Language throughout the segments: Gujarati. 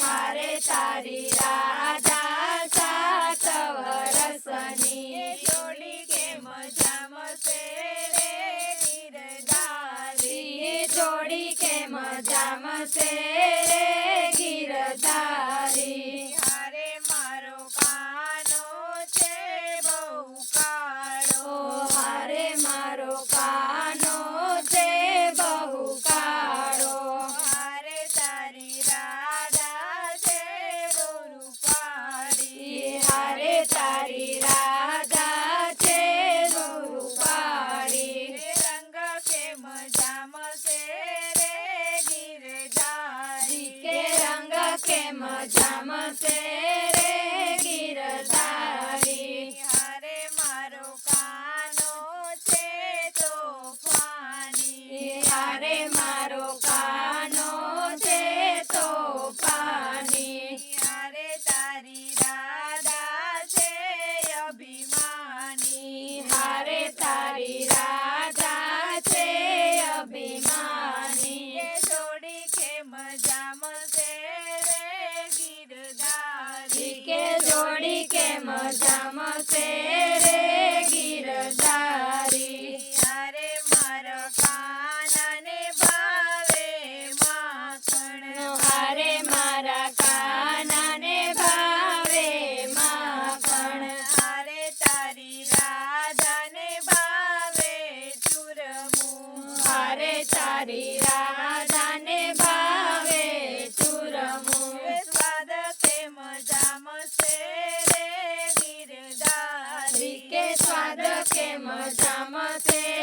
મારે તારી રાધા સાત વરસની જોડી કે મજામાં છે રે નિરદારી જોડી કે મજામાં છે કે મજામાં તેરે મજામાં છે રે ગીરધારી. અરે મારા કાનને ભાવે માખણ અરે મારા કાનને ભાવે માખણ. અરે તારી રાધાને ભાવે ચૂરમું. અરે તારી મજામાં તે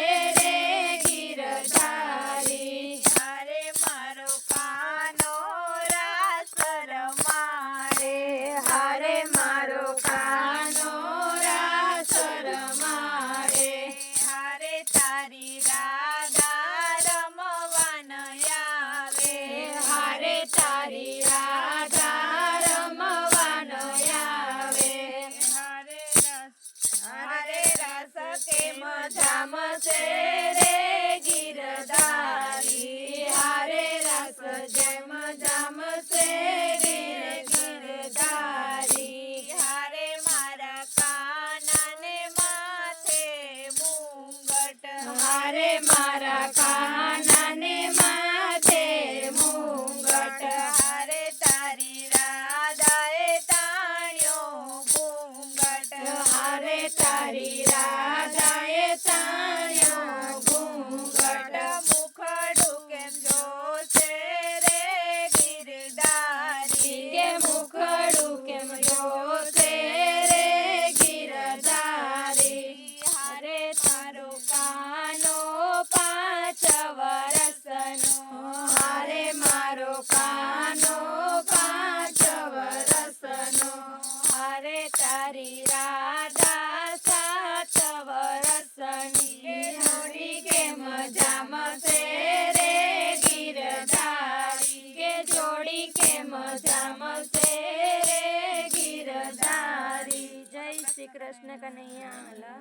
In my. રે ગિરધારી જય શ્રી કૃષ્ણ કનૈયા